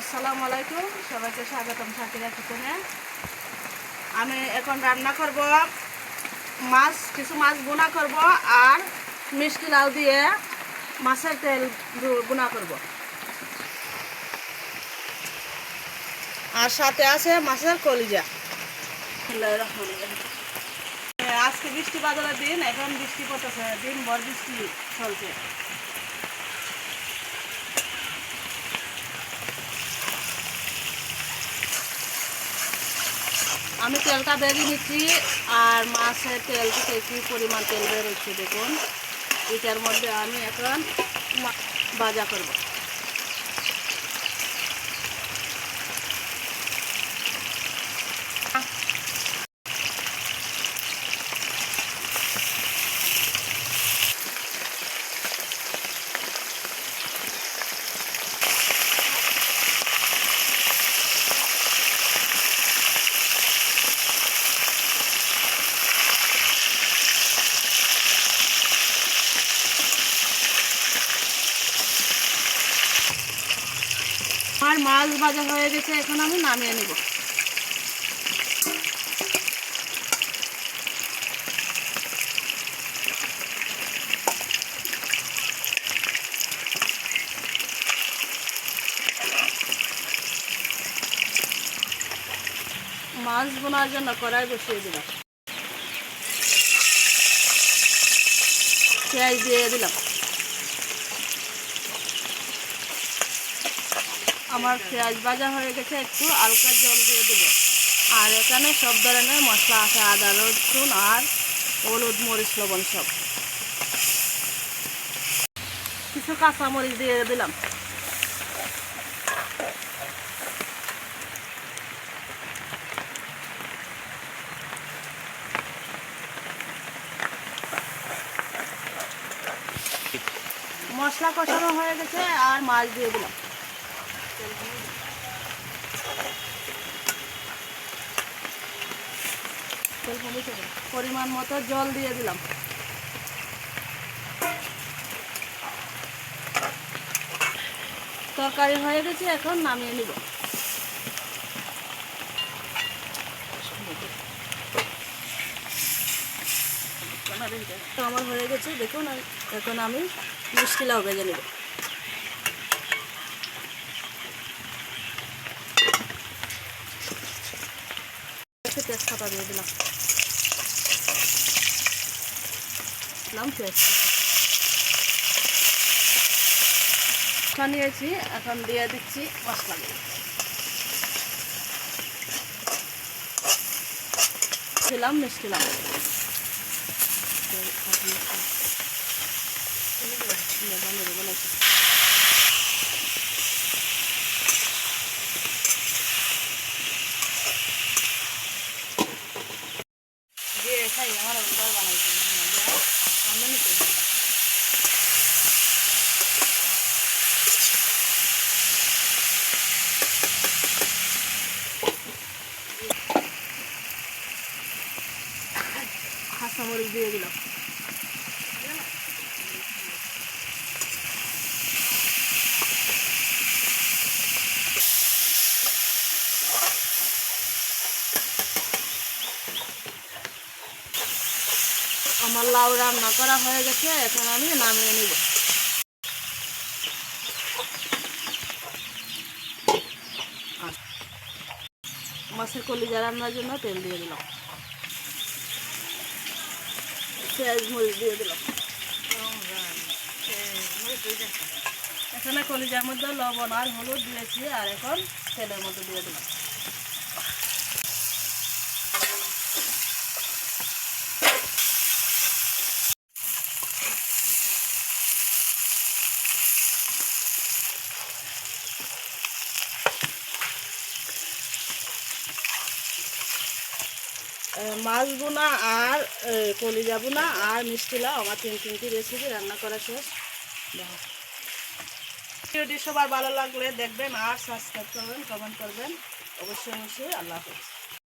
আসসালামু আলাইকুম। সবাইকে স্বাগতম সাকিরা কিচেনে। আমি এখন রান্না করব মাছ, কিছু মাছ বোনা করব আর মিষ্টি লাউ দিয়ে মাছের তেল বোনা করব। আর সাথে আছে মাছের কলিজা। আজকে বৃষ্টি বাদলের দিন, এখন বৃষ্টি পড়তেছে, দিন ভর বৃষ্টি চলছে। আমি তেলটা বেরিয়ে নিচ্ছি আর মাছের তেল থেকে কি পরিমাণ তেল বেরোচ্ছে দেখুন। এটার মধ্যে আমি এখন ভাজা করব। আমার মাছ ভাজা হয়ে গেছে, এখন আমি নামিয়ে নিব। মাছ বোনার জন্য কড়াই বসিয়ে দিলাম। পেঁয়াজ দিয়ে দিলাম। আমার পেঁয়াজ ভাজা হয়ে গেছে, একটু হালকা জল দিয়ে দেবো। আর এখানে সব ধরনের মশলা আছে, আদা, রসুন আর হলুদ, মরিচ, লবণ সব। কিছু কাঁচামরিচ দিয়ে দিলাম। মশলা কষানো হয়ে গেছে আর মাছ দিয়ে দিলাম। পরিমাণ মতো জল দিয়ে দিলাম। তরকারি হয়ে গেছে, এখন নামিয়ে নিব। আমার হয়ে গেছে, দেখুন এখন আমি মিষ্টি লাউ ভেজে নেব। তেজপাতা দিয়ে দিলাম। দিলাম তেজপাতা নিয়েছি এখন দিয়ে দিচ্ছি মশলা। দিলাম মিষ্টি লাউ খাই আমার ঘর বানাইছে আমি নিতে কাঁচামরিচ দিয়ে দিলাম। আমার লাউ রান্না করা হয়ে গেছে, এখন আমি নামিয়ে নিব। মাছের কলিজা রান্নার জন্য তেল দিয়ে দিলাম। পেঁয়াজ মরিচ দিয়ে দিলাম। এখানে কলিজার মধ্যে লবণ আর হলুদ দিয়েছি, আর এখন তেলের মধ্যে দিয়ে দিলাম। মাছ বোনা আর কলি কলিজা বোনা আর মিষ্টি লাউ, আমার তিন তিনটি রেসিপি রান্না করা শেষ। ভিডিওটি সবার ভালো লাগলে দেখবেন আর সাবস্ক্রাইব করবেন কমেন্ট করবেন। অবশ্যই অবশ্যই। আল্লাহ হাফেজ।